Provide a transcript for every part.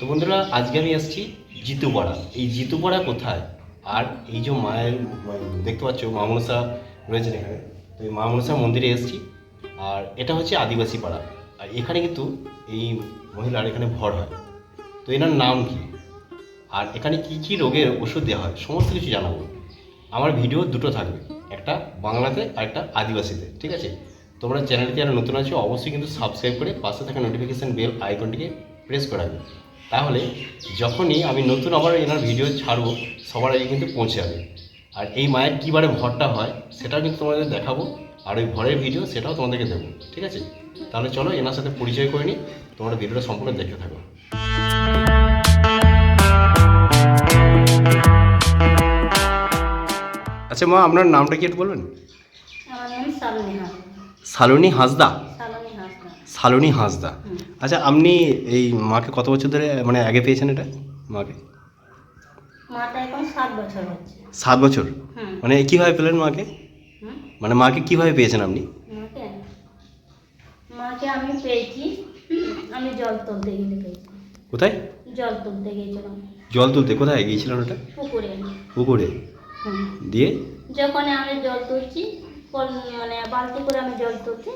তো বন্ধুরা, আজকে আমি এসেছি জিতুপাড়া। এই জিতুপাড়া কোথায়? আর এই যে মায়ের দেখতে পাচ্ছ, মা মনসা রয়েছেন এখানে। তো এই মা মনসা মন্দিরে এসেছি। আর এটা হচ্ছে আদিবাসী পাড়া। আর এখানে কিন্তু এই মহিলার এখানে ভর হয়। তো এনার নাম কি? আর এখানে কি কি রোগের ওষুধ দেওয়া হয়? সমস্ত কিছু জানাব। আমার ভিডিও দুটো থাকবে। একটা বাংলাতে আর একটা আদিবাসীতে, ঠিক আছে? তোমরা চ্যানেলটি যারা নতুন আছো, অবশ্যই কিন্তু সাবস্ক্রাইব করে পাশে থাকা নোটিফিকেশান বেল আইকনটিকে প্রেস করে রাখবে। তাহলে যখনই আমি নতুন আবার এনার ভিডিও ছাড়বো সবার আগে কিন্তু পৌঁছে যাবে। আর এই মায়ের কীবারে ভরটা হয় সেটাও কিন্তু তোমাদের দেখাবো আর ওই ভরের ভিডিও সেটাও তোমাদেরকে দেবো ঠিক আছে? তাহলে চলো এনার সাথে পরিচয় করে নিই তোমরা ভিডিওটা সম্পূর্ণ দেখতে থাকো। আচ্ছা মা আপনার নামটা কি একটু বলবেন? সালনি হাসদা? সালনি হাসদা। আচ্ছা আপনি এই মাকে কত বছর ধরে মানে আগে পেয়েছেন এটা মাকে? মাটা এখন সাত বছর হচ্ছে। সাত বছর? মানে কীভাবে পেলেন মাকে? মানে মাকে কীভাবে পেয়েছেন আপনি? মাকে? মাকে আমি পেয়েছি আমি জল তুলতে গেলে পেয়েছি। কোথায়? জল তুলতে গিয়েছিলাম জল তুলতে কোথায় গিয়েছিলেন ওটা? পুকুরে। পুকুরে? দিয়ে? যখন আমি জল তুলছি মানে বালতি করে আমি জল তুলছি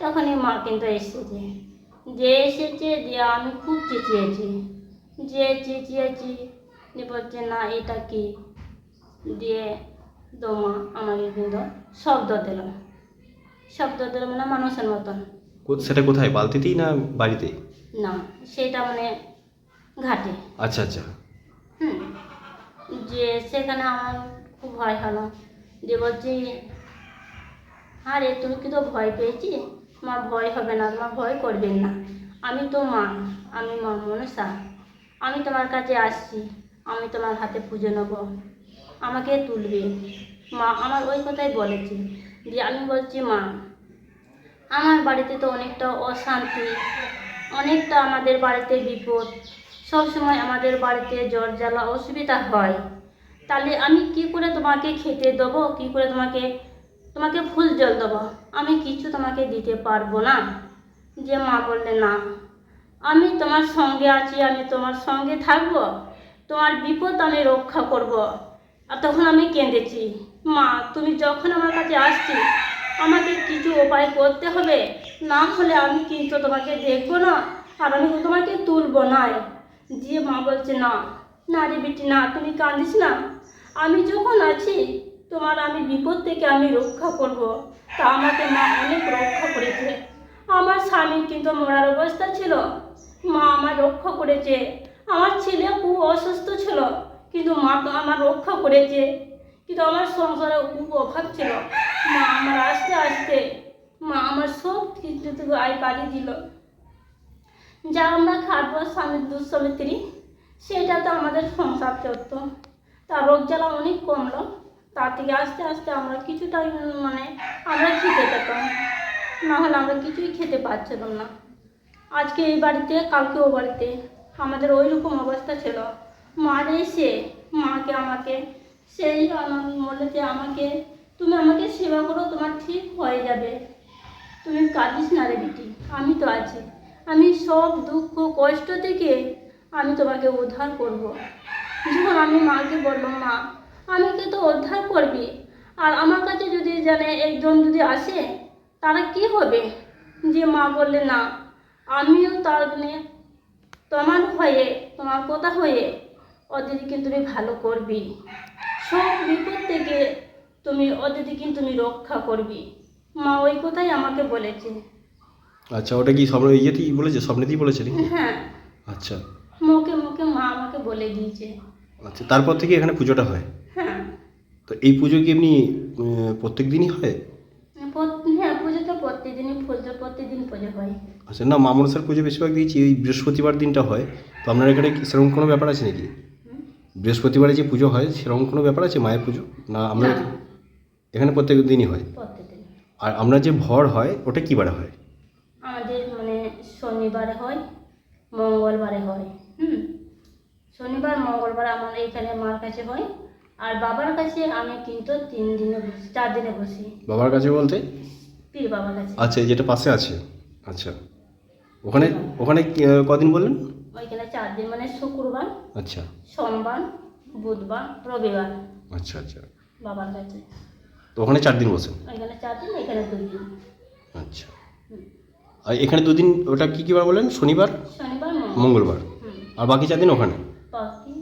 তখনই মা কিন্তু এসেছে। যে এসেছে দিয়ে আমি খুব চেঁচিয়েছি। যে চেঁচিয়েছি যে বলছে না এটা কি? দিয়ে দমা আমাকে কিন্তু শব্দ দিল। শব্দ দিল মানে মানুষের মতন। সেটা কোথায় বালতিতেই না বাড়িতে না সেটা মানে ঘাটে। আচ্ছা আচ্ছা। হুম। যে সেখানে আমার খুব ভয় হলো। যে বলছি আরে তুমি কি তো ভয় পেয়েছি? মা ভয় হবে না, তোমার ভয় করবেন না। আমি তো মা, আমি মা মনসা। আমি তোমার কাছে আসছি, আমি তোমার হাতে পুজো নেব। আমাকে তুলবে। মা আমার ওই কথাই বলেছে। যে আমি বলছি, মা, আমার বাড়িতে তো অনেকটা অশান্তি, অনেকটা আমাদের বাড়িতে বিপদ। সব সময় আমাদের বাড়িতে জ্বর, জ্বালা, অসুবিধা হয়। তাহলে আমি কি করে তোমাকে খেতে দেবো? কি করে তোমাকে তোমাকে ফুল জল দেবো। আমি কিছু তোমাকে দিতে পারব না। যে মা বললে, না, আমি তোমার সঙ্গে আছি, আমি তোমার সঙ্গে থাকব। তোমার বিপদ আমি রক্ষা করব। আর তখন আমি কেঁদেছি। মা, তুমি যখন আমার কাছে আসছি, আমাকে কিছু উপায় করতে হবে। না হলে আমি কিন্তু তোমাকে দেখব না, আর আমি তোমাকে তুলবো না। দিয়ে মা বলছে, না না রে বেটি, না, তুমি কাঁদিস না। আমি যখন আছি তোমার আমি বিপদ থেকে আমি রক্ষা করব। তা আমাকে মা অনেক রক্ষা করেছে। আমার স্বামী কিন্তু মরার অবস্থা ছিল। মা আমার রক্ষা করেছে। আমার ছেলে খুব অসুস্থ ছিল, কিন্তু মা তো আমার রক্ষা করেছে। কিন্তু আমার সংসারে খুব অভাব ছিল। মা আমার আস্তে আস্তে, মা আমার সব কিছু আয় পাড়ি দিল। যা আমরা খাটবো স্বামী দুঃসমিত্রী, সেটা তো আমাদের সংসার চলত। তার রোগ জ্বালা অনেক কমলো। তার থেকে আস্তে আস্তে আমরা কিছুটা মানে আমরা খেতে পেতাম। না হলে আমরা কিছুই খেতে পারছিলাম না। আজকে এই বাড়িতে, কালকে ও বাড়িতে। আমাদের ওই রকম অবস্থা ছিল। মার এসে, মাকে আমাকে, সেই আমার বলেছে আমাকে, তুমি আমাকে সেবা করো, তোমার ঠিক হয়ে যাবে। তুমি কাঁদিস না রে বিটি, আমি তো আছি। আমি সব দুঃখ, কষ্ট থেকে আমি তোমাকে উদ্ধার করব। যখন আমি মাকে বললাম, মা আমাকে তো উদ্ধার করবি? আর আমার কাছে যদি জানে একজন যদি আসে তারা কি হবে? যে মা বললে না আমিও তার নিয়ে তোমার হয়ে তোমার কথা হয়ে ওদের কিন্তু তুমি ভালো করবি। সব বিপদ থেকে তুমি ওদের কিন্তু তুমি রক্ষা করবি। মা ওই কথাই আমাকে বলেছে। আচ্ছা ওটা কি স্বপ্ন ইয়েতেই বলেছে? স্বপ্নেতেই বলেছে নাকি? হ্যাঁ। আচ্ছা। মুখে মুখে মা আমাকে বলে দিয়েছে। আচ্ছা তারপর থেকে এখানে পুজোটা হ্যাঁ? তো এই পুজো কি এমনি প্রত্যেক দিনই হয়? হ্যাঁ পুজো তো প্রত্যেকদিনই পুজো প্রত্যেকদিন পুজো হয়। আচ্ছা না মা মনসার পুজো বেশিরভাগ দিয়েছি এই বৃহস্পতিবার দিনটা হয়। তো আপনার এখানে কি সেরকম কোনো ব্যাপার আছে নাকি? বৃহস্পতিবারে যে পুজো হয় সেরকম কোনো ব্যাপার আছে মায়ের পুজো? না আমরা এখানে প্রত্যেক দিনই হয়? আর আমরা যে ভর হয় ওটা কী বারে হয়? আমাদের মানে শনিবারে হয় মঙ্গলবারে হয় হুম? শনিবার মঙ্গলবার আমার এইখানে মার কাছে হয়। আর বাবার কাছে আমি কিন্তু তিন দিনে বসি চার দিনে বসি। বাবার কাছে বলতে? পীর বাবার কাছে। আচ্ছা এই যেটা পাশে আছে। আচ্ছা। ওখানে ওখানে কদিন বললেন? ওইখানে চার দিন মানে শুক্রবার আচ্ছা। সোমবার বুধবার রবিবার। আচ্ছা আচ্ছা। বাবার কাছে। তো ওখানে চার দিন বসেন? ওইখানে চার দিন এখানে দুই দিন। আচ্ছা। আর এখানে দুদিন ওটা কি কী বার বলেন শনিবার? শনিবার মঙ্গলবার। আর বাকি চার দিন ওখানে? বাকি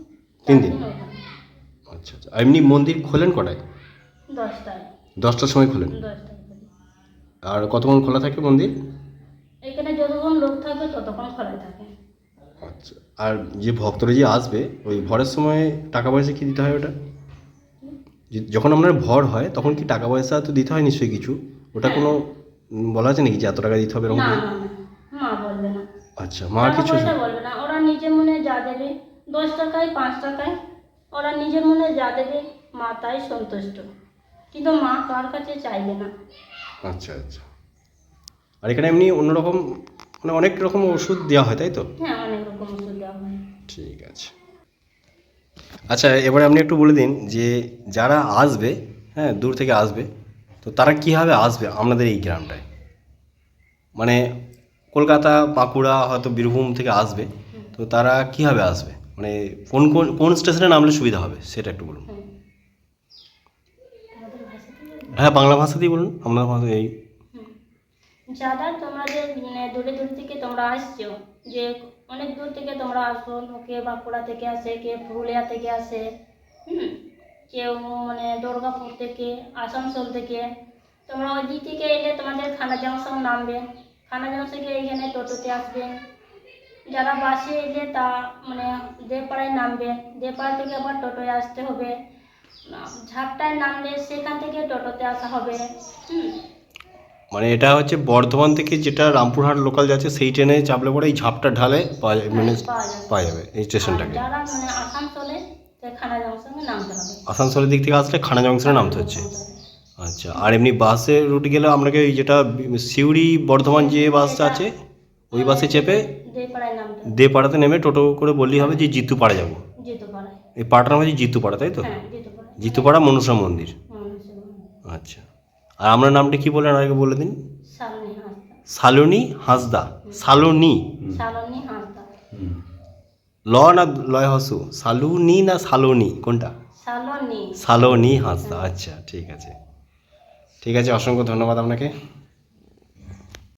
তিন দিন। আচ্ছা আচ্ছা। এমনি মন্দির খোলেন কটায়? দশটায়। দশটার সময় খোলেন? আর কতক্ষণ খোলা থাকে মন্দির? এখানে যতক্ষণ লোক থাকবে ততক্ষণ খোলা থাকে। আচ্ছা আর যে ভক্তরা যে আসবে ওই ভরের সময় টাকা পয়সা কি দিতে হয় ওটা? যখন আপনার ভর হয় তখন কি টাকা পয়সা তো দিতে হয় নিশ্চয়ই কিছু? ওটা কোনো উম, বলা আছে নাকি যে এত টাকা দিতে হবে এরকম কোনো? মা বলবে না। আচ্ছা মা কিছু বলবে না। ওরা নিজের মনে যা দেবে দশ টাকায় পাঁচ টাকায় ওরা নিজের মনে যা দেবে মা তাই সন্তুষ্ট। কিন্তু মা কার কাছে চাইবে না? আচ্ছা আচ্ছা। আর এখানে এমনি অন্যরকম মানে অনেক রকম ওষুধ দেওয়া হয় তাই তো? হ্যাঁ অনেক রকম ওষুধ দেওয়া হয়। ঠিক আছে। আচ্ছা এবারে আপনি একটু বলে দিন যে যারা আসবে হ্যাঁ দূর থেকে আসবে তো তারা কীভাবে আসবে আপনাদের এই গ্রামটায়? মানে কলকাতা বাঁকুড়া হয়তো বীরভূম থেকে আসবে তো তারা কীভাবে আসবে? মানে কোন কোন কোন স্টেশনে নামলে সুবিধা হবে সেটা একটু বলুন। বলবে? হ্যাঁ বাংলা ভাষাতেই বলুন আপনার ভাষা এই। যারা তোমাদের মানে দূরে দূর থেকে তোমরা আসছো যে অনেক দূর থেকে তোমরা আসো কে বাঁকুড়া থেকে আসে কে পুরুলিয়া থেকে আসে হুম। কেউ মানে দুর্গাপুর থেকে আসানসোল থেকে তোমরা ওই দিক থেকে এলে তোমাদের খানা জংশন নামবে। খানা জংশন থেকে এখানে টোটোতে আসবে। যারা বাসে এলে তা মানে দেপাড়ায় নামবে দেপাড়া থেকে আবার টোটোয় আসতে হবে। ঝাপটায় নামলে সেখান থেকে টোটোতে আসা হবে। হুম। মানে এটা হচ্ছে বর্ধমান থেকে যেটা রামপুরহাট লোকাল যাচ্ছে সেই ট্রেনে চাপলে পরে এই ঝাপটা ঢালে মানে হ্যাঁ, পাওয়া যাবে। এই স্টেশনটাকে। মানে আসানসোলের দিক থেকে আসলে খানা জংশনে নামতে হচ্ছে। আচ্ছা আর এমনি বাসে রুট গেলে আপনাকে ওই যেটা সিউড়ি বর্ধমান যে বাসটা আছে? ওই বাসে চেপে দে পাড়াতে নেমে টোটো করে বললেই হবে যে জিতু পাড়া যাব এই পাড়াটার নাম হচ্ছে জিতু পাড়া তাই তো? হ্যাঁ জিতু পাড়া মনসা মন্দির। আচ্ছা। আর আপনার নামটা কি বললেন? আগে বলে দিন। সালনি হাসদা। সালনি ল না লয় হসু? সালুনি না সালোনি? কোনটা? সালোনি হাসদা। আচ্ছা ঠিক আছে। ঠিক আছে অসংখ্য ধন্যবাদ আপনাকে।